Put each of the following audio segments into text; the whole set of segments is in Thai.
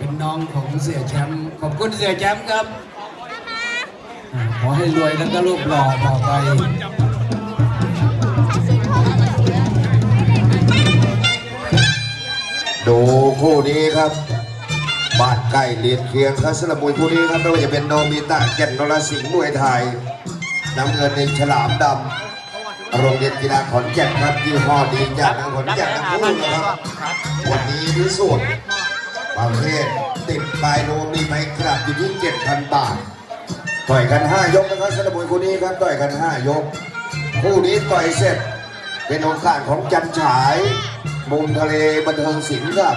เป็นน้องของเสียแชมป์ขอบคุณเสียแชมป์ครับอ่าขอให้รวยแล้วก็รูปหล่อต่อไป ดูคู่นี้ครับบาดใกล้เลียนเคียงครับสำหรับมวยคู่นี้ครับไม่ว่าจะเป็นโนมิตะแก่นนรสิงห์มวยไทยน้ำเงินในฉลามดำโรงเรียนกีฬาขอนแก่นครับยี่ห้อดีจากทางขอนแก่นทั้งคู่นะครับวันนี้พิสูจน์ ประเภทติดปลายโลมมีไมกลับอยู่ที่เจ็ดพันบาท ต่อยกัน 5 ยกนะครับสนับมวยคู่นี้ครับต่อยกัน 5 ยก คู่นี้ต่อยเสร็จ เป็นโอกาสของจันฉายมุมทะเลบันเทิงศิลป์ครับ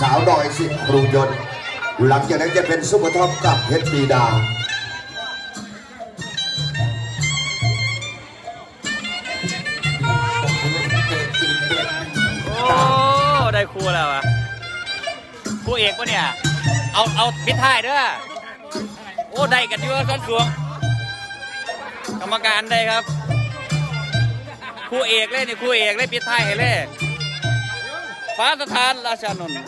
สาวดอยสิทธิ์ครูยนต์หลังจากนั้นจะเป็นซุปเปอร์ท็อปกับเพชรปีดา ครูเอกปะเนี่ย เอาเอาปิดท้ายเด้อ โอ้ได้กันเยอะซ้อนสวง กรรมการได้ครับ คู่เอกเลยนี่คู่เอกเลยปิดท้ายให้เลยฟ้าสถานราชานนท์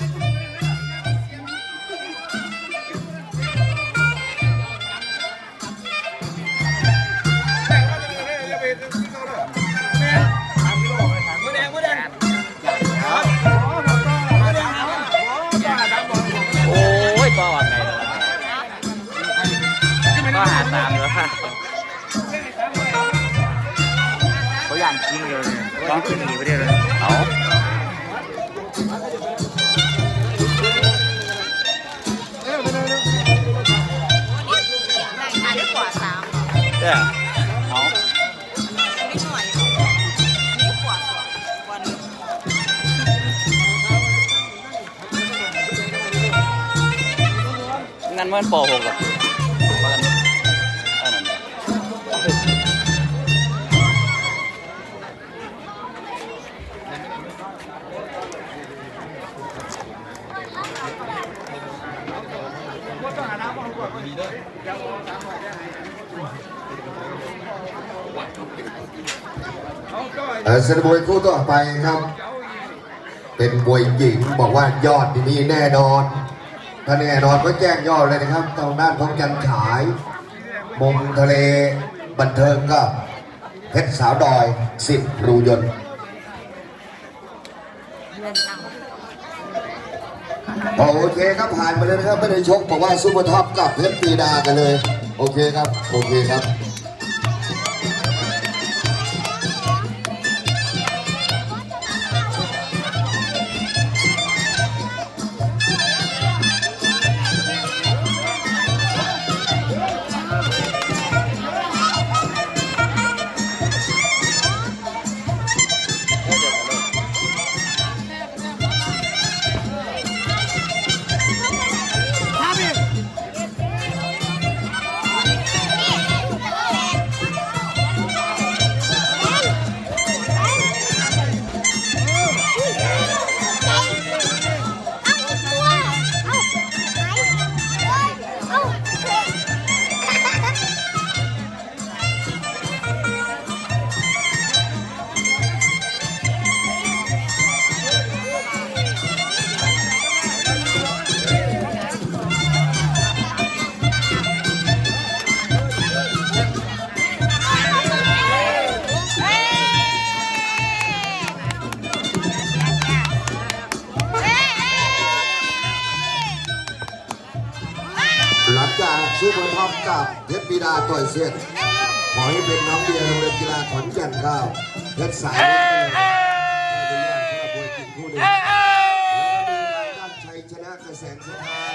ป .6 หรอกว่ากันอันนั้นเออสนามวยคู่ต่อไปครับ เป็นมวยหญิงบอกว่ายอดที่นี่แน่นอน ท่าแน่นอนก็แจ้งยอดเลยนะครับทางด้านของจันฉายมุมทะเลบันเทิงก็เพชรสาวดอยสิบรูยนต์โอเคครับผ่านไปเลยนะครับไม่ได้ชกบอกว่าซุปเปอร์ท็อปกับเพชรปีดากันเลย โอเคครับ โอเคครับ ต่อยเสร็จขอให้เป็นน้องเดียร์โรงเรียนกีฬาขอนแก่นข้าวเพชรสายเล็กกันเลยไม่ได้ยากสำหรับมวยจริงคู่นี้แล้วก็มีรายการชัยชนะกระแสงสถาน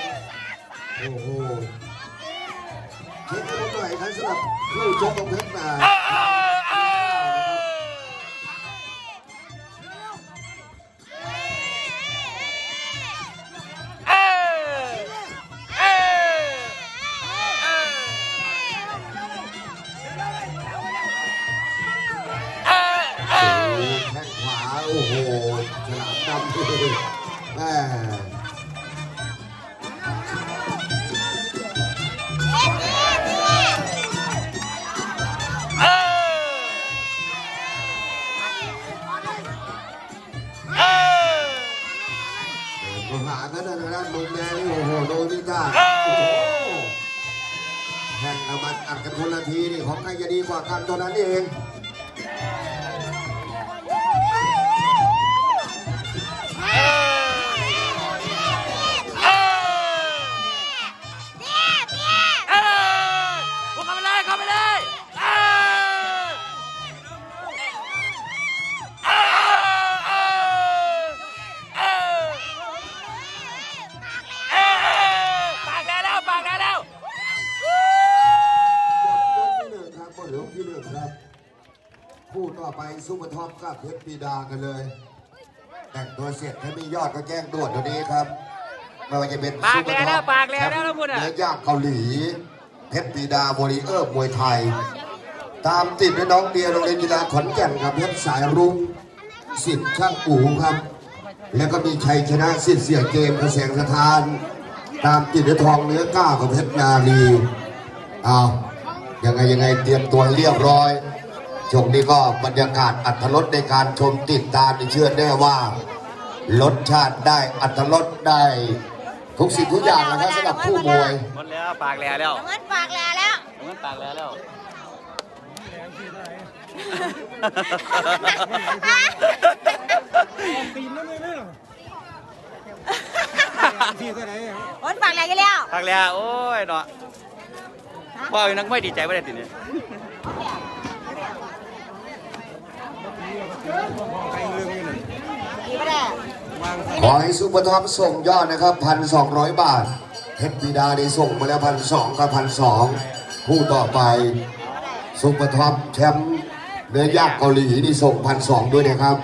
โอ้โหเช็คกันหน่อยครับสำหรับคู่ชกของเพชรนา ฉลามดำเลยแม่เดินเข้าหากันนะด้านมุมแดงนี่โอ้โหโดนพี่ต้าโอ้โหแข่งกันมาอัดกันคนละทีนี่ของใครจะดีกว่ากันตัวนั้นเอง เปอร์ท็อปกับเพชรปีดากันเลย แต่งตัวเสร็จถ้ามียอดก็แจ้งด่วนตัวนี้ครับไม่ว่าจะเป็นปากซุปเปอร์ท็แล้อวปปากแล้วแล้วพูดอะเนื้อย่างเกาหลีเพชรปีดาวอริเออร์มวยไทย ตามติดด้วยน้องเดียโรงเรียนกีฬาขอนแก่นครับเพชรสายรุ้งสิทธิ์ช่างอู่ครับ แล้วก็มีชัยชนะสิทธิ์เสียเกมกระแสงสถาน ตามติดด้วยทองเนื้อก้าวกับเพชรนาลีเอายังไงยังไงเตรียมตัวให้เรียบร้อย ช่วงนี้ก็บรรยากาศอัธรสในการชมติดตามนี่เชื่อแน่ว่ารสชาติได้อัตรสได้ทุกสิ่งทุกอย่างนะครับสำหรับผู้มวยหมดแล้วปากแล้วแล้วน้ำเงินปากแหล่แล้วน้ำเงินปากแล้วแล้วโอนปากแหล่กันแล้วปากแล้วโอ้ยเนาะพ่อยังนักไม่ดีใจไม่ได้ติดเนี่ย ดีปะเนี่ย ขอให้ซุปเปอร์ท็อปส่งยอดนะครับพันสองร้อยบาทเพชรบิดาได้ส่งมาแล้วพันสองกับพันสองคู่ต่อไปซุปเปอร์ท็อปแชมป์เนื้อยางเกาหลีนี่ส่งพันสองด้วยนะครับ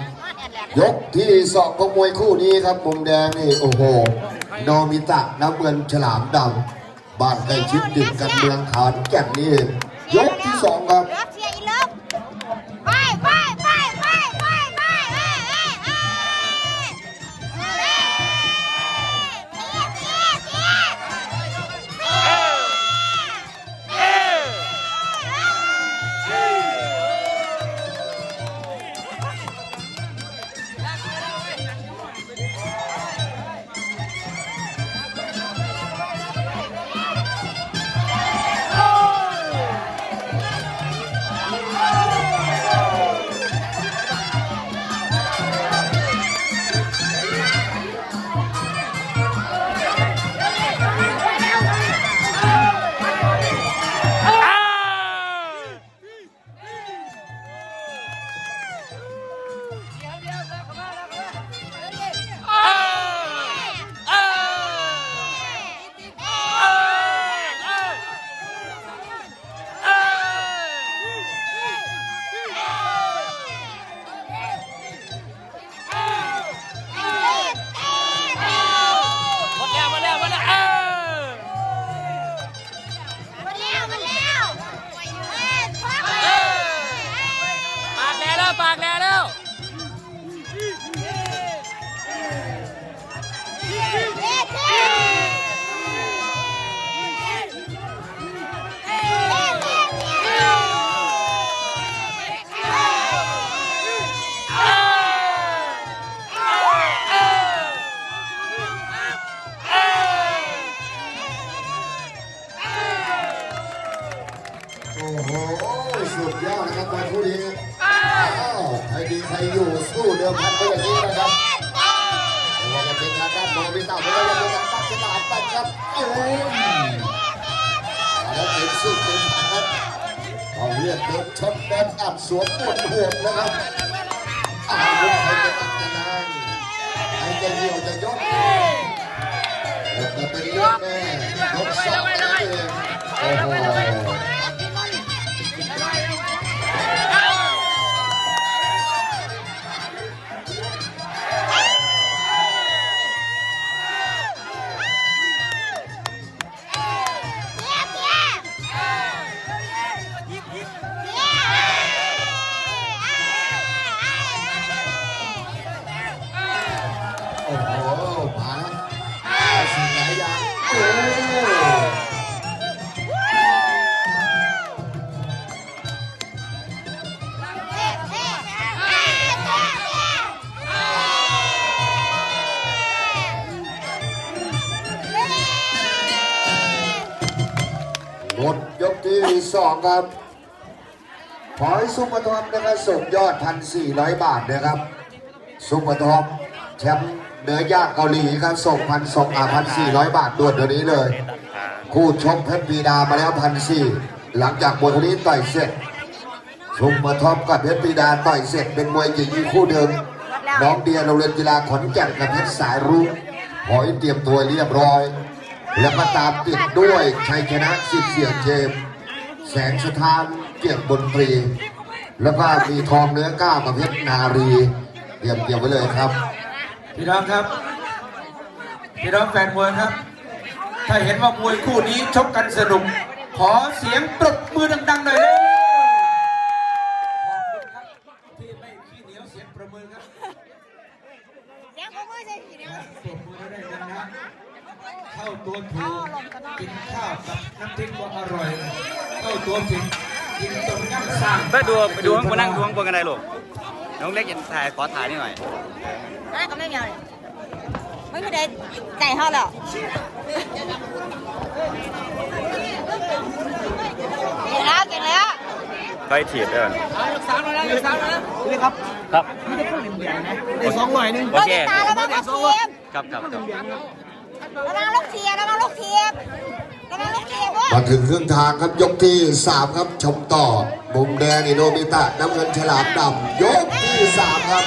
ยกที่สองของมวยคู่นี้ครับมุมแดงนี่โอ้โหโนมิตะน้ำเงินฉลามดำบ้านใกล้ชิดติดกันเมืองขอนแก่นนี่ยกที่สองครับ หกนาทีแม่ยกสองเลยโอ้โห ที่สองครับขอให้ซุปทอมนะครับส่งยอดพันสี่ร้อยบาทนะครับซุปทอมแชมป์เนื้อย่างเกาหลีครับส่งพันสองอ่าพันสี่ร้อยบาทด่วนเดี๋ยวนี้เลย คู่ชกเพชรปีดามาแล้วพันสี่หลังจากมวยคนนี้ต่อยเสร็จซุปเปอร์ทอมกับเพชรปีดาต่อยเสร็จเป็นมวยหญิงคู่เดิมน้องเดียโรงเรียนกีฬาขอนแก่นกับเพชรสายรุ้งขอให้เตรียมตัวเรียบร้อย แล้วก็ตามติดด้วยชัยชนะสิทธิ์เสียงเจม ส์แสงสถานเกียรติบนตรี แล้วก็มีทองเนื้อก้าวกับเพชรนารีเตรียมเตรียมไว้เลยครับ พี่น้องครับ พี่น้องแฟนมวยครับ ถ้าเห็นว่ามวยคู่นี้ชกกันสนุก ขอเสียงปรบมือดังๆหน่อยเลยขอบคุณครับที่ไม่ขี้เหนียวเสียงประมือครับเสียงของมือใส่สีเดียวนะปรบมือได้กันนะเข้าตัวถูกกินข้าวกับน้ำพริกก็อร่อย เข้าตัวผิดกินต้มยำสร้างไปดูไปดูข้างบนนั่งดูข้างบนกันได้ลูกน้องเล็กยันถ่ายขอถ่ายนี่หน่อยน่าก็ไม่มีอะไรไม่มีเด็กไก่ทอดหรอกเก่งแล้วเก่งแล้วไปถีบด้วยครับครับได้สองหน่อยนึงโอเคตาแล้วบ้างลูกเทียมครับครับครับระวังลูกเทียมระวังลูกเทียม มาถึงครึ่งทางครับยกที่สามครับชมต่อมุมแดงอิโนมิตะน้ำเงินฉลามดำยกที่สามครับ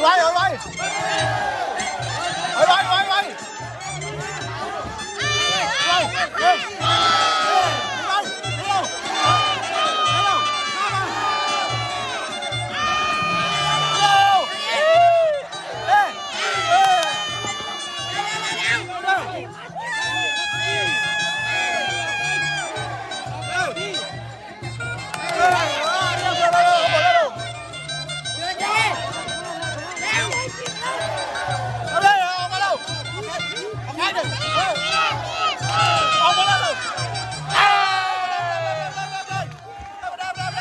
ไว้ไ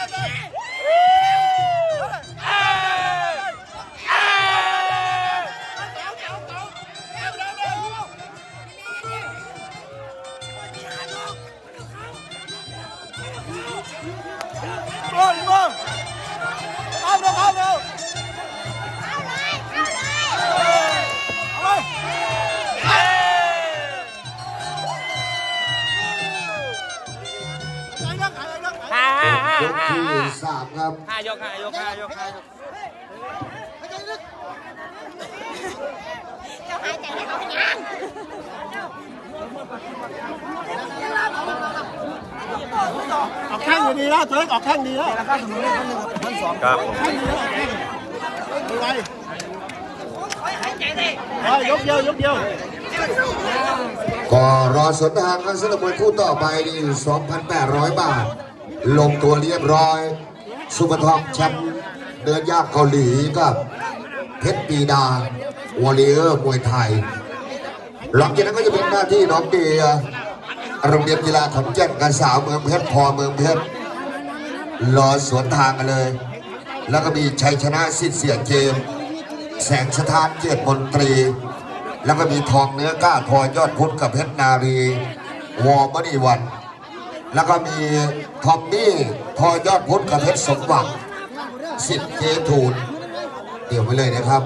โออกแข้งดีๆนะตัวเล็กออกแข้งดีนะครับผมไว้ไว้ยกเดียวยกเดียวก็รอสนทางกันสำหรับมวยคู่ต่อไปนี่2,800 บาท ลงตัวเรียบร้อย สุปทองแชมป์เดินยากเกาหลีกับเพชรปีดาวอลเลเยอร์มวยไทยหลังจากนั้นก็จะเป็นหน้าที่น้องเดีย โรงเรียนกีฬาขอนแก่นกันสาวเมืองเพชรพอเมืองเพชรรอสวนทางกันเลย แล้วก็มีชัยชนะสิทธิ์เสียงเจมแสงสถานเกียรติมนตรี แล้วก็มีทองเนื้อก้าทอยอดพุทธกับเพชรนารี วอมณีวัน แล้วก็มีทอมมี่ทอยอดพุทธกับเพชรสมหวังสิทธิ์เจทูนเดี๋ยวไปเลยนะครับ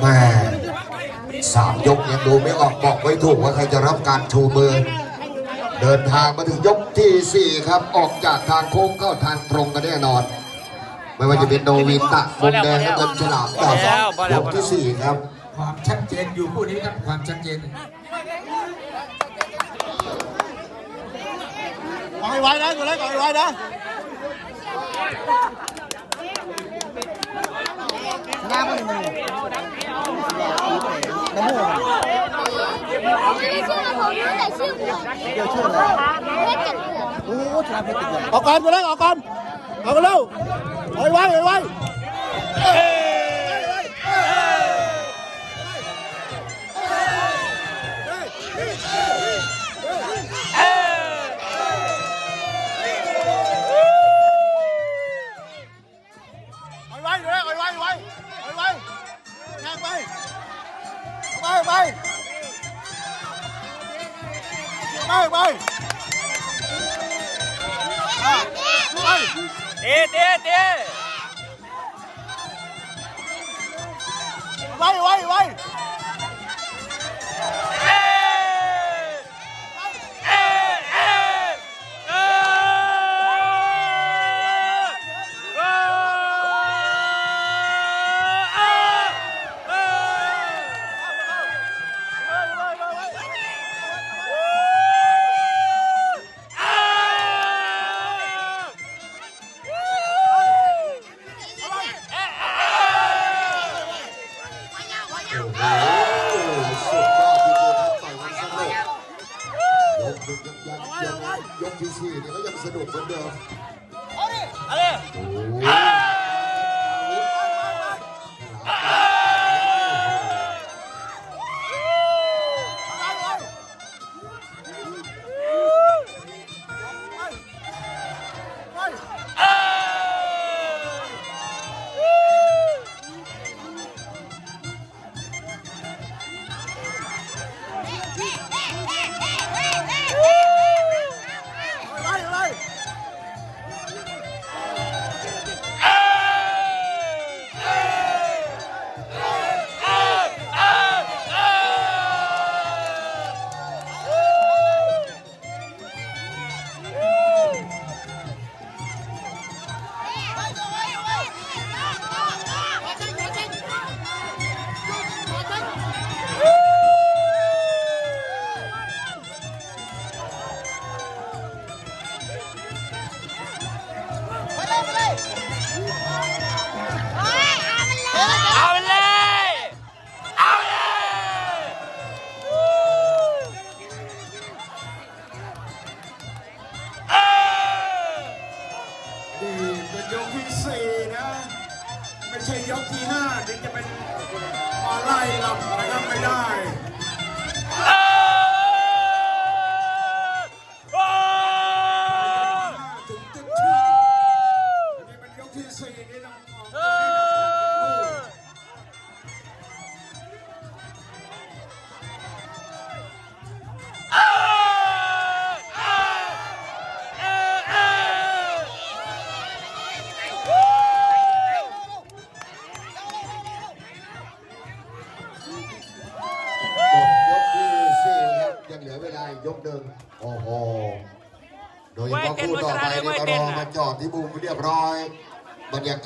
แม่ สามยกยังดูไม่ออกบอกไว้ถูกว่าใครจะรับการชูมือ เดินทางมาถึงยกที่ 4 ครับ ออกจากทางโค้งเข้าทางตรงกันแน่นอน ไม่ว่าจะเป็นโนวิตะมุมแดงและเงินฉลามต่อยกที่ 4 ครับ ความชัดเจนอยู่คู่นี้ครับความชัดเจนก่อนไว้นะตัวเล็กก่อนไว้นะ ชื่อผมแต่ชื่อผม เดี๋ยวช่วยเลยโอ้ชนะเพชรติดเลยออกก่อนตัวเล็กออกก่อนออกกันเร็วไว้ไว้เอาไว้ ไปไปไปเตะเตะเตะไว้ไว้ไว้ ยังสนุ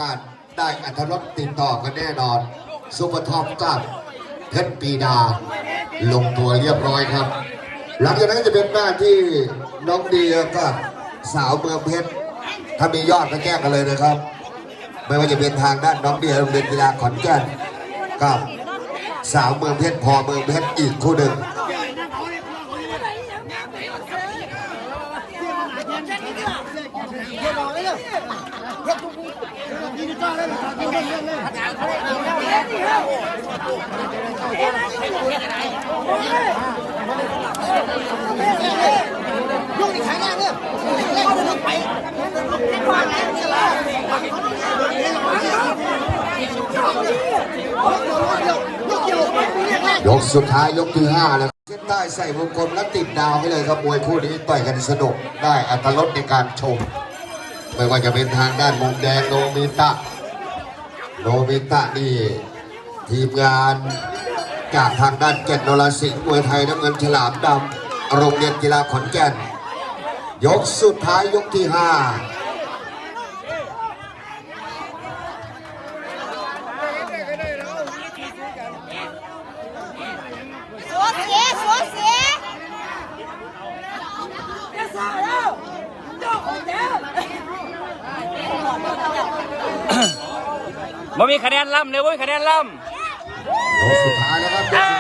กาศได้อัธรสติดต่อกันแน่นอน ซุปเปอร์ท็อปกับเพชรปีดา ลงตัวเรียบร้อยครับ หลังจากนั้นจะเป็นหน้าที่น้องเดียกับสาวเมืองเพชรถ้ามียอดก็แจ้งกันเลยนะครับ ไม่ว่าจะเป็นทางด้านน้องเดียโรงเรียนกีฬาขอนแก่นกับสาวเมืองเพชรพอเมืองเพชรอีกคู่หนึ่ง ยกสุดท้ายยกที่ห้าแล้วเส้นใต้ใส่วงกลมและติดดาวไปเลยครับมวยคู่นี้ต่อยกันสนุกได้อัตรสในการชม ไม่ว่าจะเป็นทางด้านมุมแดงโนมิตะ โนบิตะนี่ ทีมงานจากทางด้านแก่นนรสิงห์มวยไทยน้ำเงินฉลามดำโรงเรียนกีฬาขอนแก่น ยกสุดท้ายยกที่ห้า สัวเสียสัวเสีย บ่มีคะแนนล่ำเลยบ่มีคะแนนล่ยกสุดท้ายแล้วครับยกสุดท้าย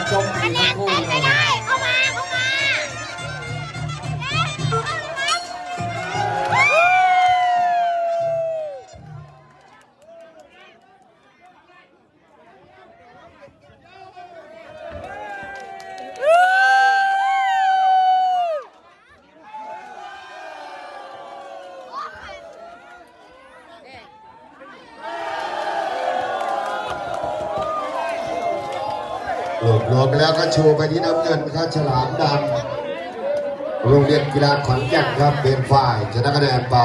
มกีฬาชมคะแนกีฬานเต็ โชว์ไปที่น้ำเงินครับฉลามดำโรงเรียนกีฬาขอนแก่นครับเป็นฝ่ายชนะคะแนนไป